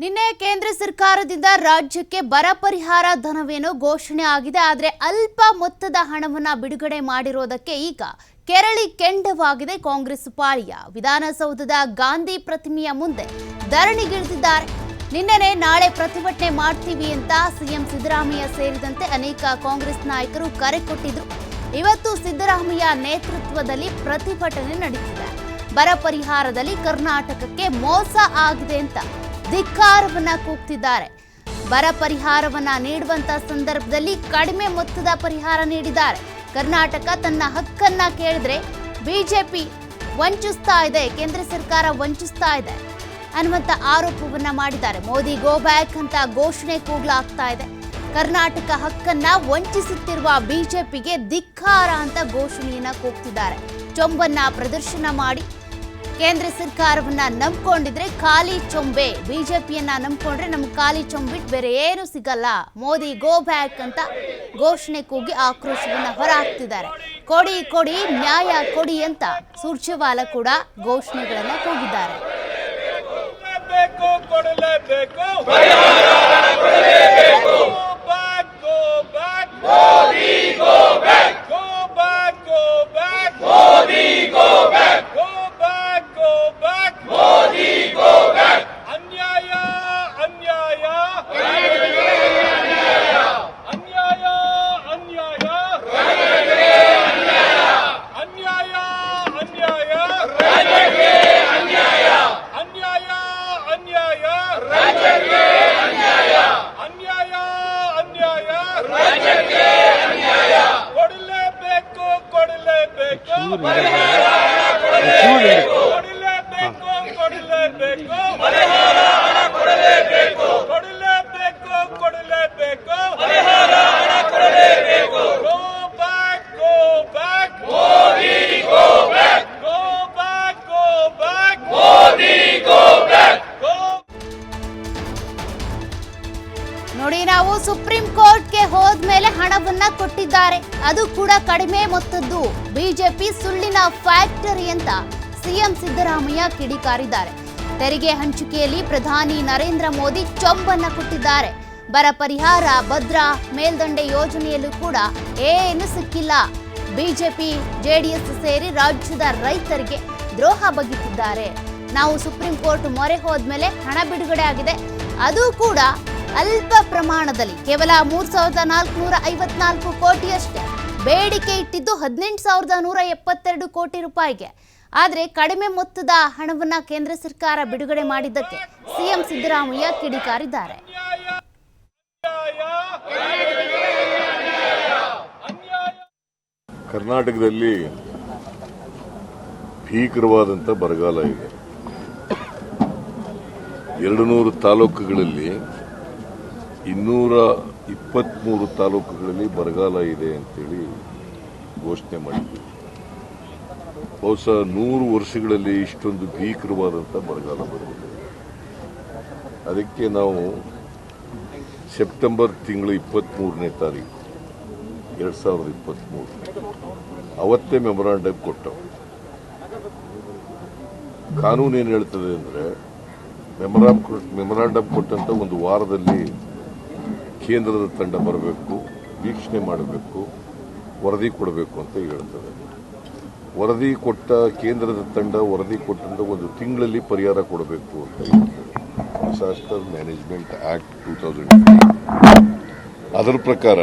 ನಿನ್ನೆ ಕೇಂದ್ರ ಸರ್ಕಾರದಿಂದ ರಾಜ್ಯಕ್ಕೆ ಬರ ಪರಿಹಾರ ಧನವೇನೋ ಘೋಷಣೆ ಆಗಿದೆ, ಆದರೆ ಅಲ್ಪ ಮೊತ್ತದ ಹಣವನ್ನ ಬಿಡುಗಡೆ ಮಾಡಿರೋದಕ್ಕೆ ಈಗ ಕೆರಳಿ ಕೆಂಡವಾಗಿದೆ ಕಾಂಗ್ರೆಸ್ ಪಾಳ್ಯ. ವಿಧಾನಸೌಧದ ಗಾಂಧಿ ಪ್ರತಿಮೆಯ ಮುಂದೆ ಧರಣಿಗಿಳಿದಿದ್ದಾರೆ ನಿನ್ನೆನೆ ನಾಳೆ ಪ್ರತಿಭಟನೆ ಮಾಡ್ತೀವಿ ಅಂತ ಸಿಎಂ ಸಿದ್ದರಾಮಯ್ಯ ಸೇರಿದಂತೆ ಅನೇಕ ಕಾಂಗ್ರೆಸ್ ನಾಯಕರು ಕರೆ ಕೊಟ್ಟಿದ್ರು. ಇವತ್ತು ಸಿದ್ದರಾಮಯ್ಯ ನೇತೃತ್ವದಲ್ಲಿ ಪ್ರತಿಭಟನೆ ನಡೆಸಿದೆ ಬರ ಪರಿಹಾರದಲ್ಲಿ ಕರ್ನಾಟಕಕ್ಕೆ ಮೋಸ ಆಗಿದೆ ಅಂತ ಧಿಕ್ಕಾರವನ್ನ ಕೂಗ್ತಿದ್ದಾರೆ. ಬರ ಪರಿಹಾರವನ್ನ ನೀಡುವಂತ ಸಂದರ್ಭದಲ್ಲಿ ಕಡಿಮೆ ಮೊತ್ತದ ಪರಿಹಾರ ನೀಡಿದ್ದಾರೆ. ಕರ್ನಾಟಕ ತನ್ನ ಹಕ್ಕನ್ನ ಕೇಳಿದ್ರೆ ಬಿಜೆಪಿ ವಂಚಿಸ್ತಾ ಇದೆ, ಕೇಂದ್ರ ಸರ್ಕಾರ ವಂಚಿಸ್ತಾ ಇದೆ ಅನ್ನುವಂತ ಆರೋಪವನ್ನ ಮಾಡಿದ್ದಾರೆ. ಮೋದಿ ಗೋ ಬ್ಯಾಕ್ ಅಂತ ಘೋಷಣೆ ಕೂಗ್ಲಾಗ್ತಾ ಇದೆ. ಕರ್ನಾಟಕ ಹಕ್ಕನ್ನ ವಂಚಿಸುತ್ತಿರುವ ಬಿಜೆಪಿಗೆ ಧಿಕ್ಕಾರ ಅಂತ ಘೋಷಣೆಯನ್ನ ಕೂಗ್ತಿದ್ದಾರೆ. ಚೊಂಬನ್ನ ಪ್ರದರ್ಶನ ಮಾಡಿ ಕೇಂದ್ರ ಸರ್ಕಾರವನ್ನ ನಂಬ್ಕೊಂಡಿದ್ರೆ ಖಾಲಿ ಚೊಂಬೆ. ಬಿಜೆಪಿಯನ್ನ ನಂಬ್ಕೊಂಡ್ರೆ ನಮ್ಗೆ ಖಾಲಿ ಚೊಂಬಿಟ್ಟು ಬೇರೆ ಏನು ಸಿಗಲ್ಲ. ಮೋದಿ ಗೋ ಬ್ಯಾಕ್ ಅಂತ ಘೋಷಣೆ ಕೂಗಿ ಆಕ್ರೋಶವನ್ನ ಹೊರಹಾಕ್ತಿದ್ದಾರೆ. ಕೊಡಿ ಕೊಡಿ, ನ್ಯಾಯ ಕೊಡಿ ಅಂತ ಸುರ್ಜೇವಾಲ ಕೂಡ ಘೋಷಣೆಗಳನ್ನ ಕೂಗಿದ್ದಾರೆ. ಫ್ಯಾಕ್ಟರಿ ಅಂತ ಸಿಎಂ ಸಿದ್ದರಾಮಯ್ಯ ಕಿಡಿಕಾರಿದ್ದಾರೆ. ತೆರಿಗೆ ಹಂಚಿಕೆಯಲ್ಲಿ ಪ್ರಧಾನಿ ನರೇಂದ್ರ ಮೋದಿ ಚೊಂಬನ್ನ ಕೊಟ್ಟಿದ್ದಾರೆ. ಬರ ಪರಿಹಾರ, ಭದ್ರಾ, ಮೇಲ್ದಂಡೆ ಯೋಜನೆಯಲ್ಲೂ ಕೂಡ ಏನು ಸಿಕ್ಕಿಲ್ಲ. ಬಿಜೆಪಿ, ಜೆಡಿಎಸ್ ಸೇರಿ ರಾಜ್ಯದ ರೈತರಿಗೆ ದ್ರೋಹ ಬಗೆದಿದ್ದಾರೆ ನಾವು ಸುಪ್ರೀಂ ಕೋರ್ಟ್ ಮೊರೆ ಹೋದ್ಮೇಲೆ ಹಣ ಬಿಡುಗಡೆ ಆಗಿದೆ. ಅದು ಕೂಡ ಅಲ್ಪ ಪ್ರಮಾಣದಲ್ಲಿ. ಕೇವಲ ಮೂರ್ ಸಾವಿರದ ನಾಲ್ಕುನೂರ ಐವತ್ನಾಲ್ಕು ಕೋಟಿಯಷ್ಟೇ. ಬೇಡಿಕೆ ಇಟ್ಟಿದ್ದು ಹದಿನೆಂಟು ಸಾವಿರದ ನೂರ ಎಪ್ಪತ್ತೆರಡು ಕೋಟಿ ರೂಪಾಯಿಗೆ. ಆದರೆ ಕಡಿಮೆ ಮೊತ್ತದ ಹಣವನ್ನು ಕೇಂದ್ರ ಸರ್ಕಾರ ಬಿಡುಗಡೆ ಮಾಡಿದ್ದಕ್ಕೆ ಸಿಎಂ ಸಿದ್ದರಾಮಯ್ಯ ಕಿಡಿಕಾರಿದ್ದಾರೆ. ಕರ್ನಾಟಕದಲ್ಲಿ ಭೀಕರವಾದಂಥ ಬರಗಾಲ ಇದೆ. ಎರಡು ನೂರು ತಾಲೂಕುಗಳಲ್ಲಿ ಇನ್ನೂರ ಇಪ್ಪತ್ತ್ಮೂರು ತಾಲೂಕುಗಳಲ್ಲಿ ಬರಗಾಲ ಇದೆ ಅಂತೇಳಿ ಘೋಷಣೆ ಮಾಡಿದ್ವಿ ಬಹುಶಃ ನೂರು ವರ್ಷಗಳಲ್ಲಿ ಇಷ್ಟೊಂದು ಭೀಕರವಾದಂಥ ಬರಗಾಲ ಬಂದಿದೆ ಅದಕ್ಕೆ ನಾವು ಸೆಪ್ಟೆಂಬರ್ ತಿಂಗಳು ಇಪ್ಪತ್ತ್ಮೂರನೇ ತಾರೀಕು, ಎರಡು ಸಾವಿರದ ಇಪ್ಪತ್ತ್ಮೂರು ಅವತ್ತೇ ಮೆಮೊರಾಂಡಮ್ ಕೊಟ್ಟವು. ಕಾನೂನು ಏನು ಹೇಳ್ತದೆ ಅಂದರೆ ಮೆಮೊರಾಮ್ ಮೆಮೊರಾಂಡಮ್ ಕೊಟ್ಟಂತ ಒಂದು ವಾರದಲ್ಲಿ ಕೇಂದ್ರದ ತಂಡ ಬರಬೇಕು, ವೀಕ್ಷಣೆ ಮಾಡಬೇಕು, ವರದಿ ಕೊಡಬೇಕು ಅಂತ ಹೇಳ್ತದೆ ವರದಿ ಕೊಟ್ಟ ಕೇಂದ್ರದ ತಂಡ ವರದಿ ಕೊಟ್ಟಂತ ಒಂದು ತಿಂಗಳಲ್ಲಿ ಪರಿಹಾರ ಕೊಡಬೇಕು ಅಂತ ಹೇಳ್ತದೆ disaster management act two thousand ಅದರ ಪ್ರಕಾರ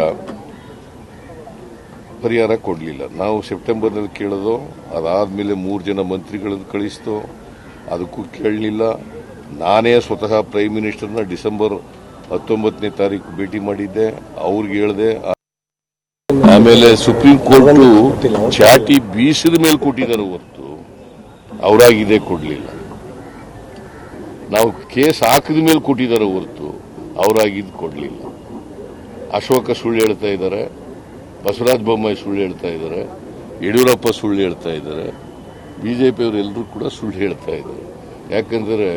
ಪರಿಹಾರ ಕೊಡಲಿಲ್ಲ. ನಾವು ಸೆಪ್ಟೆಂಬರ್ನಲ್ಲಿ ಕೇಳೋದು ಅದಾದಮೇಲೆ ಮೂರು ಜನ ಮಂತ್ರಿಗಳನ್ನು ಕಳಿಸ್ತೋ, ಅದಕ್ಕೂ ಕೇಳಲಿಲ್ಲ. ನಾನೇ ಸ್ವತಃ ಪ್ರೈಮ್ ಮಿನಿಸ್ಟರ್ನ ಡಿಸೆಂಬರ್ ಹತ್ತೊಂಬತ್ತನೇ ತಾರೀಕು ಭೇಟಿ ಮಾಡಿದ್ದೆ, ಅವ್ರಿಗೆ ಹೇಳಿದೆ, ಆಮೇಲೆ ಸುಪ್ರೀಂ ಕೋರ್ಟ್ ಚಾಟಿ ಬೀಸಿದ ಮೇಲೆ ಕೊಟ್ಟಿದ್ದಾರೆ ಹೊರತು ಅವರಾಗಿದೆ ಕೊಡಲಿಲ್ಲ. ನಾವು ಕೇಸ್ ಹಾಕಿದ ಮೇಲೆ ಕೊಟ್ಟಿದ್ದಾರೆ ಹೊರತು ಅವರಾಗಿದ್ದು ಕೊಡಲಿಲ್ಲ. ಅಶೋಕ ಸುಳ್ಳು ಹೇಳ್ತಾ ಇದ್ದಾರೆ, ಬಸವರಾಜ ಬೊಮ್ಮಾಯಿ ಸುಳ್ಳು ಹೇಳ್ತಾ ಇದ್ದಾರೆ, ಯಡಿಯೂರಪ್ಪ ಸುಳ್ಳು ಹೇಳ್ತಾ ಇದ್ದಾರೆ, ಬಿಜೆಪಿಯವರು ಎಲ್ಲರೂ ಕೂಡ ಸುಳ್ಳು ಹೇಳ್ತಾ ಇದ್ದಾರೆ. ಯಾಕಂದರೆ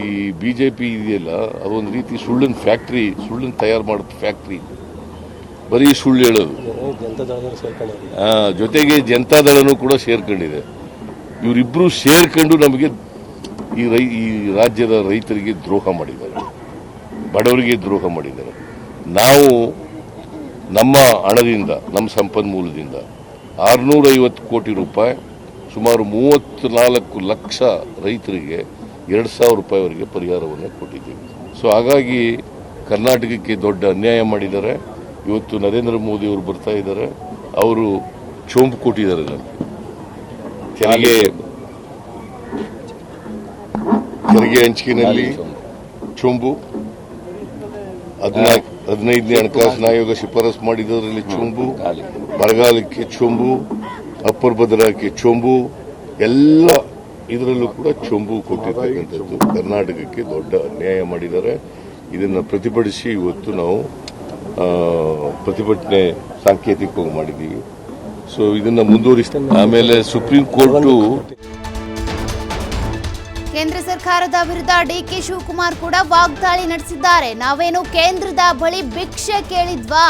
ಈ ಬಿಜೆಪಿ ಇದೆಯಲ್ಲ, ಅದೊಂದು ರೀತಿ ಸುಳ್ಳಿನ ಫ್ಯಾಕ್ಟ್ರಿ ಸುಳ್ಳಿನ ತಯಾರು ಮಾಡೋದು ಫ್ಯಾಕ್ಟ್ರಿ ಬರೀ ಸುಳ್ಳು ಹೇಳೋದು. ಜೊತೆಗೆ ಜನತಾದಳನೂ ಕೂಡ ಸೇರ್ಕೊಂಡಿದೆ. ಇವರಿಬ್ಬರು ಸೇರ್ಕೊಂಡು ನಮಗೆ ಈ ರೈ, ಈ ರಾಜ್ಯದ ರೈತರಿಗೆ ದ್ರೋಹ ಮಾಡಿದ್ದಾರೆ. ಬಡವರಿಗೆ ದ್ರೋಹ ಮಾಡಿದ್ದಾರೆ. ನಾವು ನಮ್ಮ ಹಣದಿಂದ, ನಮ್ಮ ಸಂಪನ್ಮೂಲದಿಂದ ಆರುನೂರೈವತ್ತು ಕೋಟಿ ರೂಪಾಯಿ ಸುಮಾರು ಮೂವತ್ತು ನಾಲ್ಕು ಲಕ್ಷ ರೈತರಿಗೆ ಎರಡು ಸಾವಿರ ರೂಪಾಯಿವರೆಗೆ ಪರಿಹಾರವನ್ನು ಕೊಟ್ಟಿದ್ದೀವಿ. ಸೊ ಹಾಗಾಗಿ ಕರ್ನಾಟಕಕ್ಕೆ ದೊಡ್ಡ ಅನ್ಯಾಯ ಮಾಡಿದ್ದಾರೆ. ಇವತ್ತು ನರೇಂದ್ರ ಮೋದಿ ಅವರು ಬರ್ತಾ ಇದ್ದಾರೆ. ಅವರು ಚೋಂಪು ಕೊಟ್ಟಿದ್ದಾರೆ ನನಗೆ. ತೆರಿಗೆ ತೆರಿಗೆ ಹಂಚಿಕೆನಲ್ಲಿ ಚೊಂಬು. ಹದಿನಾಲ್ಕು ಹದಿನೈದನೇ ಹಣಕಾಸಿನ ಆಯೋಗ ಶಿಫಾರಸು ಮಾಡಿದ್ದರಲ್ಲಿ ಚೊಂಬು. ಬರಗಾಲಕ್ಕೆ ಚೊಂಬು. ಅಪ್ಪರ್ ಭದ್ರಾಕಿ ಚೊಂಬು, ಎಲ್ಲ ಇದರಲ್ಲೂ ಕೂಡ ಚೊಂಬು ಕೊಟ್ಟಿರ್ತಕ್ಕಂಥದ್ದು. ಕರ್ನಾಟಕಕ್ಕೆ ದೊಡ್ಡ ಅನ್ಯಾಯ ಮಾಡಿದ್ದಾರೆ. ಇದನ್ನು ಪ್ರತಿಭಟಿಸಿ ಇವತ್ತು ನಾವು ಪ್ರತಿಭಟನೆ ಸಾಂಕೇತಿಕವಾಗಿ ಮಾಡಿದ್ದೀವಿ. ಸೊ ಇದನ್ನ ಮುಂದುವರಿಸ್ತಾ ಆಮೇಲೆ ಸುಪ್ರೀಂ ಕೋರ್ಟು ಕೇಂದ್ರ ಸರ್ಕಾರದ ವಿರುದ್ಧ ಡಿಕೆ ಶಿವಕುಮಾರ್ ಕೂಡ ವಾಗ್ದಾಳಿ ನಡೆಸಿದ್ದಾರೆ. ನಾವೇನು ಕೇಂದ್ರದ ಬಳಿ ಭಿಕ್ಷೆ ಕೇಳಿದ್ವಾ?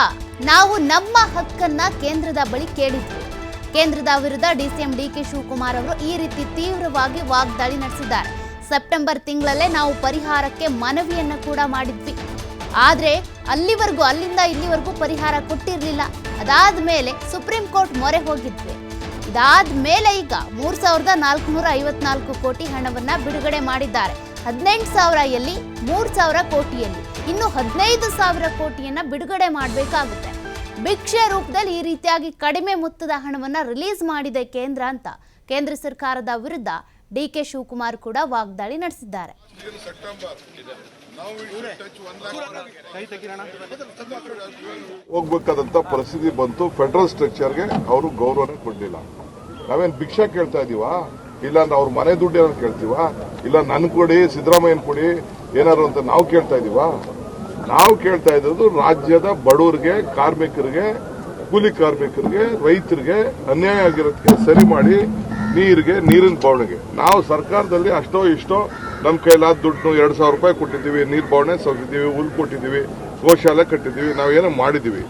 ನಾವು ನಮ್ಮ ಹಕ್ಕನ್ನ ಕೇಂದ್ರದ ಬಳಿ ಕೇಳಿದ್ವಿ. ಕೇಂದ್ರದ ವಿರುದ್ಧ ಡಿಸಿಎಂ ಡಿಕೆ ಶಿವಕುಮಾರ್ ಅವರು ಈ ರೀತಿ ತೀವ್ರವಾಗಿ ವಾಗ್ದಾಳಿ ನಡೆಸಿದ್ದಾರೆ. ಸೆಪ್ಟೆಂಬರ್ ತಿಂಗಳಲ್ಲೇ ನಾವು ಪರಿಹಾರಕ್ಕೆ ಮನವಿಯನ್ನ ಕೂಡ ಮಾಡಿದ್ವಿ. ಆದ್ರೆ ಅಲ್ಲಿವರೆಗೂ, ಅಲ್ಲಿಂದ ಇಲ್ಲಿವರೆಗೂ ಪರಿಹಾರ ಕೊಟ್ಟಿರಲಿಲ್ಲ. ಅದಾದ ಮೇಲೆ ಸುಪ್ರೀಂ ಕೋರ್ಟ್ ಮೊರೆ ಹೋಗಿದ್ವಿ. ಇದಾದ ಮೇಲೆ ಈಗ ಮೂರ್ ಸಾವಿರದ ನಾಲ್ಕುನೂರ ಐವತ್ನಾಲ್ಕು ಕೋಟಿ ಹಣವನ್ನ ಬಿಡುಗಡೆ ಮಾಡಿದ್ದಾರೆ. ಹದಿನೆಂಟು ಸಾವಿರ ಎಲ್ಲಿ, ಮೂರ್ ಸಾವಿರ ಕೋಟಿಯಲ್ಲಿ. ಇನ್ನು ಹದಿನೈದು ಸಾವಿರ ಕೋಟಿಯನ್ನ ಬಿಡುಗಡೆ ಮಾಡಬೇಕಾಗುತ್ತೆ. ಭಿಕ್ಷೆ ರೂಪದಲ್ಲಿ ಈ ರೀತಿಯಾಗಿ ಕಡಿಮೆ ಮೊತ್ತದ ಹಣವನ್ನು ರಿಲೀಸ್ ಮಾಡಿದೆ ಕೇಂದ್ರ ಅಂತ ಕೇಂದ್ರ ಸರ್ಕಾರದ ವಿರುದ್ಧ ಡಿ ಕೆ ಶಿವಕುಮಾರ್ ಕೂಡ ವಾಗ್ದಾಳಿ ನಡೆಸಿದ್ದಾರೆ. ಹೋಗ್ಬೇಕಾದಂತ ಪರಿಸ್ಥಿತಿ ಬಂತು. ಫೆಡರಲ್ ಸ್ಟ್ರಕ್ಚರ್ಗೆ ಅವರು ಗೌರವನ ಕೊಡಲಿಲ್ಲ. ನಾವೇನ್ ಭಿಕ್ಷೆ ಕೇಳ್ತಾ ಇದೀವಾ? ಇಲ್ಲ ಅಂದ್ರೆ ಅವ್ರ ಮನೆ ದುಡ್ಡು ಏನಾದ್ರು ಕೇಳ್ತೀವಾ? ಇಲ್ಲ ನನ್ ಕೊಡಿ ಸಿದ್ದರಾಮಯ್ಯನ್ ಕೊಡಿ ಏನಾದ್ರು ಅಂತ ನಾವು ಕೇಳ್ತಾ ಇದೀವಾ? ನಾವು ಕೇಳ್ತಾ ಇರೋದು ರಾಜ್ಯದ ಬಡವರಿಗೆ, ಕಾರ್ಮಿಕರಿಗೆ, ಕೂಲಿ ಕಾರ್ಮಿಕರಿಗೆ, ರೈತರಿಗೆ ಅನ್ಯಾಯ ಆಗಿರೋದಕ್ಕೆ ಸರಿ ಮಾಡಿ ನೀರಿಗೆ, ನೀರಿನ ಬವಣೆಗೆ. ನಾವು ಸರ್ಕಾರದಲ್ಲಿ ಅಷ್ಟೋ ಇಷ್ಟೋ ನಮ್ಮ ಕೈಲಾದ ದುಡ್ಡು ಎರಡು ಸಾವಿರ ರೂಪಾಯಿ ಕೊಟ್ಟಿದ್ದೀವಿ, ನೀರು ಬವಣೆ ಸೌಸಿದ್ದೀವಿ ಹುಲ್ ಕೊಟ್ಟಿದ್ದೀವಿ, ಗೋಶಾಲೆ ಕಟ್ಟಿದ್ದೀವಿ ನಾವೇನೋ ಮಾಡಿದ್ದೀವಿ.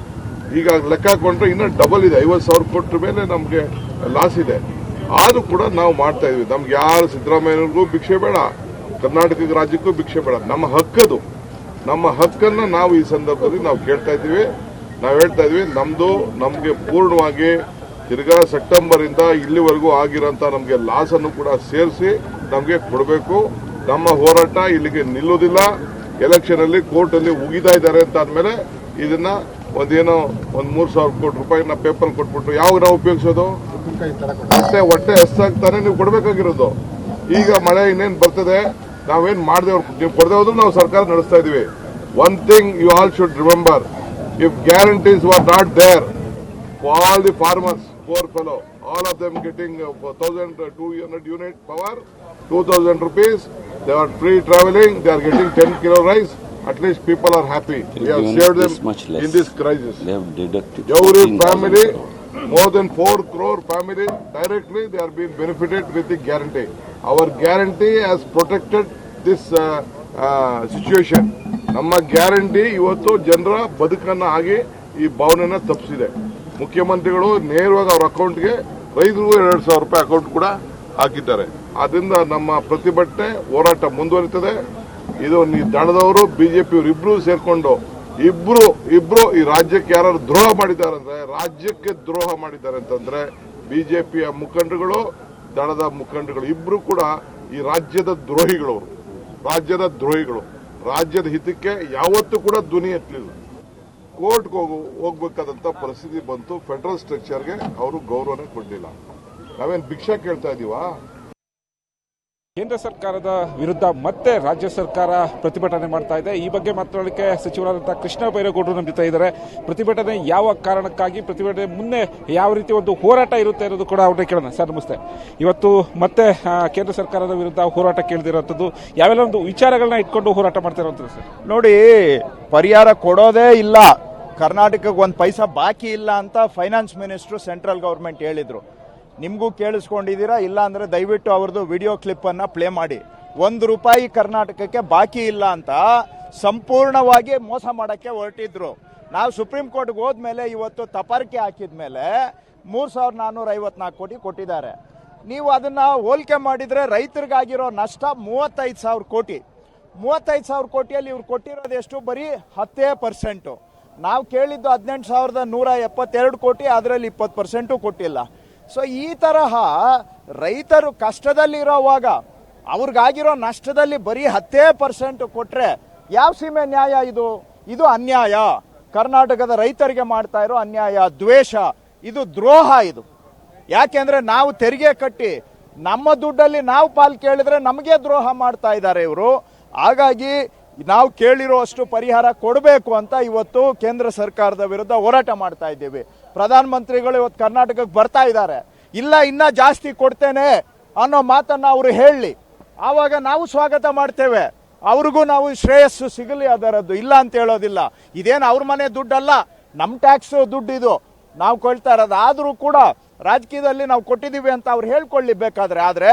ಈಗ ಲೆಕ್ಕ ಹಾಕೊಂಡ್ರೆ ಇನ್ನೂ ಡಬಲ್ ಇದೆ, ಐವತ್ತು ಸಾವಿರ ಕೊಟ್ಟ ಮೇಲೆ ನಮಗೆ ಲಾಸ್ ಇದೆ. ಆದರೂ ಕೂಡ ನಾವು ಮಾಡ್ತಾ ಇದೀವಿ. ನಮ್ಗೆ ಯಾರು ಸಿದ್ದರಾಮಯ್ಯನಿಗೂ ಭಿಕ್ಷೆ ಬೇಡ, ಕರ್ನಾಟಕದ ರಾಜ್ಯಕ್ಕೂ ಭಿಕ್ಷೆ ಬೇಡ. ನಮ್ಮ ಹಕ್ಕದು. ನಮ್ಮ ಹಕ್ಕನ್ನು ನಾವು ಈ ಸಂದರ್ಭದಲ್ಲಿ ನಾವು ಕೇಳ್ತಾ ಇದ್ದೀವಿ. ನಾವು ಹೇಳ್ತಾ ಇದೀವಿ ನಮ್ದು ನಮಗೆ ಪೂರ್ಣವಾಗಿ ತಿರ್ಗಾ ಸೆಪ್ಟೆಂಬರ್ ಇಂದ ಇಲ್ಲಿವರೆಗೂ ಆಗಿರೋಂಥ ನಮಗೆ ಲಾಸ್ ಅನ್ನು ಕೂಡ ಸೇರಿಸಿ ನಮಗೆ ಕೊಡಬೇಕು. ನಮ್ಮ ಹೋರಾಟ ಇಲ್ಲಿಗೆ ಅಲ್ಲಿ ಕೋರ್ಟ್ ಅಲ್ಲಿ ಉಗಿತಾ ಇದ್ದಾರೆ ಅಂತ ಆದಮೇಲೆ ಇದನ್ನ ಒಂದೇನೋ ಒಂದ್ ಮೂರ್ ಸಾವಿರ ಕೋಟಿ ರೂಪಾಯಿನ ಪೇಪರ್ ಕೊಟ್ಬಿಟ್ಟು ಯಾವಾಗ ನಾವು ಉಪಯೋಗಿಸೋದು? ಮತ್ತೆ ಹೊಟ್ಟೆ ಎಷ್ಟಾಗ್ತಾನೆ ನೀವು ಕೊಡ್ಬೇಕಾಗಿರೋದು. ಈಗ ಮಳೆ ಇನ್ನೇನು ಬರ್ತದೆ? ನಾವೇನ್ ಮಾಡದೆ ನೀವು ಕೊಡದೆ ಹೋದ್ರು ನಾವು ಸರ್ಕಾರ ನಡೆಸ್ತಾ ಇದೀವಿ one thing you all should remember if guarantees were not there all the farmers poor fellow all of them getting thousand two hundred unit power two thousand rupees they are free travelling they are getting ten kilo rice at least people are happy. We have saved them much less. in this crisis. They have deducted. Every family, more than 4 crore family, directly they are being benefited with the guarantee. Our guarantee has protected this situation. ನಮ್ಮ guarantee ಇವತ್ತು ಜನರ ಬದುಕನ್ನ ಆಗಿ ಈ ಭಾವನೆನ ತಪ್ಪಿಸಿದೆ. ಮುಖ್ಯಮಂತ್ರಿಗಳು ನೇರವಾಗಿ ಅವ್ರ ಅಕೌಂಟ್ಗೆ ರೈತರಿಗೂ ಎರಡು ಸಾವಿರ ರೂಪಾಯಿ ಅಕೌಂಟ್ ಕೂಡ ಹಾಕಿದ್ದಾರೆ. ಆದ್ರಿಂದ ನಮ್ಮ ಪ್ರತಿಭಟನೆ ಹೋರಾಟ ಮುಂದುವರಿತದೆ. ಇದು ಈ ದಳದವರು, ಬಿಜೆಪಿಯವರು ಇಬ್ರು ಸೇರ್ಕೊಂಡು, ಇಬ್ರು ಇಬ್ರು ಈ ರಾಜ್ಯಕ್ಕೆ ಯಾರು ದ್ರೋಹ ಮಾಡಿದ್ದಾರೆ ಅಂದ್ರೆ, ರಾಜ್ಯಕ್ಕೆ ದ್ರೋಹ ಮಾಡಿದ್ದಾರೆ ಅಂತಂದ್ರೆ, ಬಿಜೆಪಿಯ ಮುಖಂಡರುಗಳು ದಳದ ಮುಖಂಡಗಳು ಇಬ್ರು ಕೂಡ ಈ ರಾಜ್ಯದ ದ್ರೋಹಿಗಳವರು. ರಾಜ್ಯದ ದ್ರೋಹಿಗಳು. ರಾಜ್ಯದ ಹಿತಕ್ಕೆ ಯಾವತ್ತೂ ಕೂಡ ಧ್ವನಿ ಎತ್ತಲಿಲ್ಲ. ಕೋರ್ಟ್ಗೆ ಹೋಗು ಹೋಗ್ಬೇಕಾದಂಥ ಪರಿಸ್ಥಿತಿ ಬಂತು. ಫೆಡರಲ್ ಸ್ಟ್ರಕ್ಚರ್ಗೆ ಅವರು ಗೌರವನೇ ಕೊಡಲಿಲ್ಲ. ನಾವೇನು ಭಿಕ್ಷೆ ಕೇಳ್ತಾ ಇದೀವಾ? ಕೇಂದ್ರ ಸರ್ಕಾರದ ವಿರುದ್ಧ ಮತ್ತೆ ರಾಜ್ಯ ಸರ್ಕಾರ ಪ್ರತಿಭಟನೆ ಮಾಡ್ತಾ ಇದೆ. ಈ ಬಗ್ಗೆ ಮಾತನಾಡಲಿಕ್ಕೆ ಸಚಿವರಾದಂತಹ ಕೃಷ್ಣ ಬೈರೇಗೌಡರು ನಮ್ಮ ಜೊತೆ ಇದ್ದಾರೆ. ಪ್ರತಿಭಟನೆ ಯಾವ ಕಾರಣಕ್ಕಾಗಿ, ಪ್ರತಿಭಟನೆ ಮುನ್ನೆ ಯಾವ ರೀತಿ ಒಂದು ಹೋರಾಟ ಇರುತ್ತೆ ಅನ್ನೋದು ಕೂಡ ಅವ್ರನ್ನ ಕೇಳೋಣ. ಸರ್, ನಮಸ್ತೆ. ಇವತ್ತು ಮತ್ತೆ ಕೇಂದ್ರ ಸರ್ಕಾರದ ವಿರುದ್ಧ ಹೋರಾಟ ಕೇಳ್ದಿರೋಂಥದ್ದು, ಯಾವೆಲ್ಲ ಒಂದು ವಿಚಾರಗಳನ್ನ ಇಟ್ಕೊಂಡು ಹೋರಾಟ ಮಾಡ್ತಾ ಸರ್? ನೋಡಿ, ಪರಿಹಾರ ಕೊಡೋದೇ ಇಲ್ಲ. ಕರ್ನಾಟಕಕ್ಕೆ ಒಂದು ಪೈಸಾ ಬಾಕಿ ಇಲ್ಲ ಅಂತ ಫೈನಾನ್ಸ್ ಮಿನಿಸ್ಟ್ರು ಸೆಂಟ್ರಲ್ ಗೌರ್ಮೆಂಟ್ ಹೇಳಿದ್ರು. ನಿಮಗೂ ಕೇಳಿಸ್ಕೊಂಡಿದ್ದೀರಾ? ಇಲ್ಲ ಅಂದ್ರೆ ದಯವಿಟ್ಟು ಅವ್ರದ್ದು ವಿಡಿಯೋ ಕ್ಲಿಪ್ ಅನ್ನ ಪ್ಲೇ ಮಾಡಿ. ಒಂದು ರೂಪಾಯಿ ಕರ್ನಾಟಕಕ್ಕೆ ಬಾಕಿ ಇಲ್ಲ ಅಂತ ಸಂಪೂರ್ಣವಾಗಿ ಮೋಸ ಮಾಡಕ್ಕೆ ಹೊರಟಿದ್ರು. ನಾವು ಸುಪ್ರೀಂ ಕೋರ್ಟ್ಗೆ ಹೋದ್ಮೇಲೆ ಇವತ್ತು ತಪಾರಿಕೆ ಹಾಕಿದ್ಮೇಲೆ ಮೂರು ಸಾವಿರದ ನಾನ್ನೂರ ಐವತ್ನಾಲ್ಕು ಕೋಟಿ ಕೊಟ್ಟಿದ್ದಾರೆ. ನೀವು ಅದನ್ನು ಹೋಲಿಕೆ ಮಾಡಿದರೆ ರೈತರಿಗಾಗಿರೋ ನಷ್ಟ ಮೂವತ್ತೈದು ಸಾವಿರ ಕೋಟಿ. ಮೂವತ್ತೈದು ಸಾವಿರ ಕೋಟಿಯಲ್ಲಿ ಇವ್ರು ಕೊಟ್ಟಿರೋದು ಎಷ್ಟು? ಬರೀ ಹತ್ತೇ ಪರ್ಸೆಂಟು. ನಾವು ಕೇಳಿದ್ದು ಹದಿನೆಂಟು ಸಾವಿರದ ನೂರ ಎಪ್ಪತ್ತೆರಡು ಕೋಟಿ, ಅದರಲ್ಲಿ ಇಪ್ಪತ್ತು ಪರ್ಸೆಂಟು ಕೊಟ್ಟಿಲ್ಲ. ಸೊ ಈ ತರಹ ರೈತರು ಕಷ್ಟದಲ್ಲಿರೋವಾಗ ಅವ್ರಿಗಾಗಿರೋ ನಷ್ಟದಲ್ಲಿ ಬರೀ ಹತ್ತೇ ಪರ್ಸೆಂಟ್ ಕೊಟ್ರೆ ಯಾವ ಸೀಮೆ ನ್ಯಾಯ ಇದು? ಇದು ಅನ್ಯಾಯ. ಕರ್ನಾಟಕದ ರೈತರಿಗೆ ಮಾಡ್ತಾ ಇರೋ ಅನ್ಯಾಯ, ದ್ವೇಷ, ಇದು ದ್ರೋಹ ಇದು. ಯಾಕೆಂದ್ರೆ ನಾವು ತೆರಿಗೆ ಕಟ್ಟಿ ನಮ್ಮ ದುಡ್ಡಲ್ಲಿ ನಾವು ಪಾಲ್ ಕೇಳಿದ್ರೆ ನಮಗೆ ದ್ರೋಹ ಮಾಡ್ತಾ ಇದ್ದಾರೆ ಇವರು. ಹಾಗಾಗಿ ನಾವು ಕೇಳಿರೋ ಅಷ್ಟು ಪರಿಹಾರ ಕೊಡಬೇಕು ಅಂತ ಇವತ್ತು ಕೇಂದ್ರ ಸರ್ಕಾರದ ವಿರುದ್ಧ ಹೋರಾಟ ಮಾಡ್ತಾ ಇದ್ದೀವಿ. ಪ್ರಧಾನಮಂತ್ರಿಗಳು ಇವತ್ತು ಕರ್ನಾಟಕಕ್ಕೆ ಬರ್ತಾ ಇದ್ದಾರೆ. ಇಲ್ಲ, ಇನ್ನ ಜಾಸ್ತಿ ಕೊಡ್ತೇನೆ ಅನ್ನೋ ಮಾತನ್ನ ಅವರು ಹೇಳಲಿ ಆವಾಗ ನಾವು ಸ್ವಾಗತ ಮಾಡ್ತೇವೆ. ಅವ್ರಿಗೂ ನಾವು ಶ್ರೇಯಸ್ಸು ಸಿಗಲಿ ಅದರದ್ದು. ಇಲ್ಲ ಅಂತ ಹೇಳೋದಿಲ್ಲ. ಇದೇನು ಅವ್ರ ಮನೆ ದುಡ್ಡಲ್ಲ? ನಮ್ಮ ಟ್ಯಾಕ್ಸ್ ದುಡ್ಡಿದು ನಾವು ಕೊಳ್ತಾ ಇರೋದು. ಆದರೂ ಕೂಡ ರಾಜಕೀಯದಲ್ಲಿ ನಾವು ಕೊಟ್ಟಿದ್ದೀವಿ ಅಂತ ಅವ್ರು ಹೇಳ್ಕೊಳ್ಳಿ ಬೇಕಾದರೆ ಆದರೆ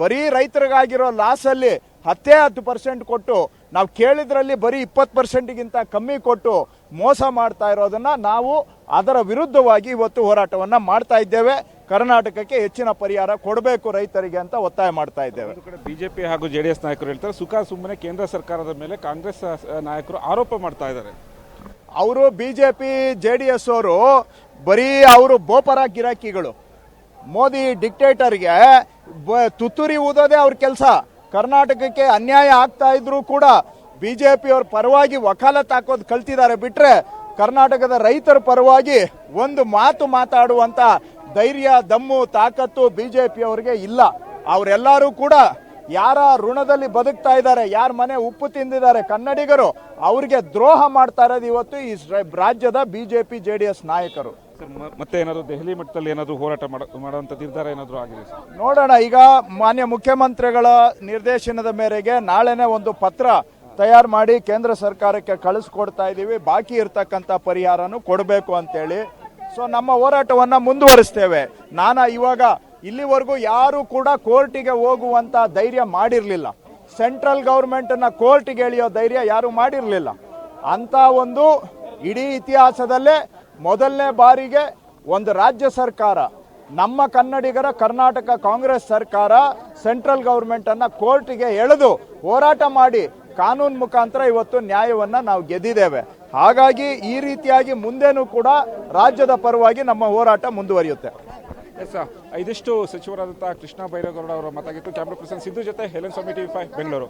ಬರೀ ರೈತರಿಗಾಗಿರೋ ಲಾಸಲ್ಲಿ ಹತ್ತೇ ಹತ್ತು ಪರ್ಸೆಂಟ್ ಕೊಟ್ಟು, ನಾವು ಕೇಳಿದ್ರಲ್ಲಿ ಬರೀ ಇಪ್ಪತ್ತು ಪರ್ಸೆಂಟ್ಗಿಂತ ಕಮ್ಮಿ ಕೊಟ್ಟು ಮೋಸ ಮಾಡ್ತಾ ಇರೋದನ್ನು ನಾವು ಅದರ ವಿರುದ್ಧವಾಗಿ ಇವತ್ತು ಹೋರಾಟವನ್ನ ಮಾಡ್ತಾ ಇದ್ದೇವೆ. ಕರ್ನಾಟಕಕ್ಕೆ ಹೆಚ್ಚಿನ ಪರಿಹಾರ ಕೊಡಬೇಕು ರೈತರಿಗೆ ಅಂತ ಒತ್ತಾಯ ಮಾಡ್ತಾ ಇದ್ದೇವೆ. ಬಿಜೆಪಿ ಹಾಗೂ ಜೆಡಿಎಸ್ ನಾಯಕರು ಹೇಳ್ತಾರೆ ಸುಖ ಸುಮ್ಮನೆ ಕೇಂದ್ರ ಸರ್ಕಾರದ ಮೇಲೆ ಕಾಂಗ್ರೆಸ್ ನಾಯಕರು ಆರೋಪ ಮಾಡ್ತಾ ಇದ್ದಾರೆ. ಅವರು B J P J D S ಅವರು ಬರೀ ಅವರು ಬೋಪರ ಗಿರಾಕಿಗಳು. ಮೋದಿ ಡಿಕ್ಟೇಟರ್ಗೆ ಬ- ತುತ್ತೂರಿ ಊದೋದೇ ಅವ್ರ ಕೆಲಸ. ಕರ್ನಾಟಕಕ್ಕೆ ಅನ್ಯಾಯ ಆಗ್ತಾ ಇದ್ರು ಕೂಡ ಬಿಜೆಪಿ ಪಿಯವ್ರ ಪರವಾಗಿ ವಕಾಲತ್ ಹಾಕೋದು ಕಲ್ತಿದ್ದಾರೆ ಬಿಟ್ರೆ ಕರ್ನಾಟಕದ ರೈತರ ಪರವಾಗಿ ಒಂದು ಮಾತು ಮಾತಾಡುವಂತ ಧೈರ್ಯ ದಮ್ಮು ತಾಕತ್ತು ಬಿಜೆಪಿ ಅವರಿಗೆ ಇಲ್ಲ. ಅವರೆಲ್ಲರೂ ಕೂಡ ಯಾರ ಋಣದಲ್ಲಿ ಬದುಕ್ತಾ ಇದ್ದಾರೆ ಯಾರ ಮನೆ ಉಪ್ಪು ತಿಂದಿದ್ದಾರೆ ಕನ್ನಡಿಗರು ಅವ್ರಿಗೆ ದ್ರೋಹ ಮಾಡ್ತಾ ಇರೋದು ಇವತ್ತು ಈ ರಾಜ್ಯದ ಬಿಜೆಪಿ ಜೆ ಡಿ ಎಸ್ ನಾಯಕರು ಮತ್ತೆ ಏನಾದರೂ ದೆಹಲಿ ಮಟ್ಟದಲ್ಲಿ ಏನಾದರೂ ಹೋರಾಟ ಮಾಡುವಂಥ ಮಾಡುವಂತ ನಿರ್ಧಾರ ಏನಾದರೂ ಆಗಿದೆ ನೋಡೋಣ ಈಗ ಮಾನ್ಯ ಮುಖ್ಯಮಂತ್ರಿಗಳ ನಿರ್ದೇಶನದ ಮೇರೆಗೆ ನಾಳೆನೇ ಒಂದು ಪತ್ರ ತಯಾರು ಮಾಡಿ ಕೇಂದ್ರ ಸರ್ಕಾರಕ್ಕೆ ಕಳಿಸ್ಕೊಡ್ತಾ ಇದ್ದೀವಿ ಬಾಕಿ ಇರ್ತಕ್ಕಂಥ ಪರಿಹಾರನೂ ಕೊಡಬೇಕು ಅಂತೇಳಿ. ಸೊ ನಮ್ಮ ಹೋರಾಟವನ್ನು ಮುಂದುವರಿಸ್ತೇವೆ. ನಾನು ಇವಾಗ ಇಲ್ಲಿವರೆಗೂ ಯಾರೂ ಕೂಡ ಕೋರ್ಟಿಗೆ ಹೋಗುವಂಥ ಧೈರ್ಯ ಮಾಡಿರಲಿಲ್ಲ. ಸೆಂಟ್ರಲ್ ಗೌರ್ಮೆಂಟನ್ನು ಕೋರ್ಟಿಗೆ ಎಳೆಯೋ ಧೈರ್ಯ ಯಾರೂ ಮಾಡಿರಲಿಲ್ಲ. ಅಂಥ ಒಂದು ಇಡೀ ಇತಿಹಾಸದಲ್ಲೇ ಮೊದಲನೇ ಬಾರಿಗೆ ಒಂದು ರಾಜ್ಯ ಸರ್ಕಾರ, ನಮ್ಮ ಕನ್ನಡಿಗರ ಕರ್ನಾಟಕ ಕಾಂಗ್ರೆಸ್ ಸರ್ಕಾರ ಸೆಂಟ್ರಲ್ ಗೌರ್ಮೆಂಟನ್ನು ಕೋರ್ಟಿಗೆ ಎಳೆದು ಹೋರಾಟ ಮಾಡಿ ಕಾನೂನು ಮುಖಾಂತರ ಇವತ್ತು ನ್ಯಾಯವನ್ನ ನಾವು ಗೆದ್ದಿದ್ದೇವೆ. ಹಾಗಾಗಿ ಈ ರೀತಿಯಾಗಿ ಮುಂದೇನೂ ಕೂಡ ರಾಜ್ಯದ ಪರವಾಗಿ ನಮ್ಮ ಹೋರಾಟ ಮುಂದುವರಿಯುತ್ತೆ. ಎಸ್ ಇದಿಷ್ಟು ಸಚಿವರಾದಂತಹ ಕೃಷ್ಣ ಬೈರೇಗೌಡ ಅವರ ಮಾತಾಗಿತ್ತು. ಕ್ಯಾಮ್ರಾ ಪರ್ಸನ್ ಸಿದ್ದು ಜೊತೆ ಹೆಲನ್ ಸ್ವಾಮಿ ಟಿವಿ ಫೈವ್, ಬೆಂಗಳೂರು.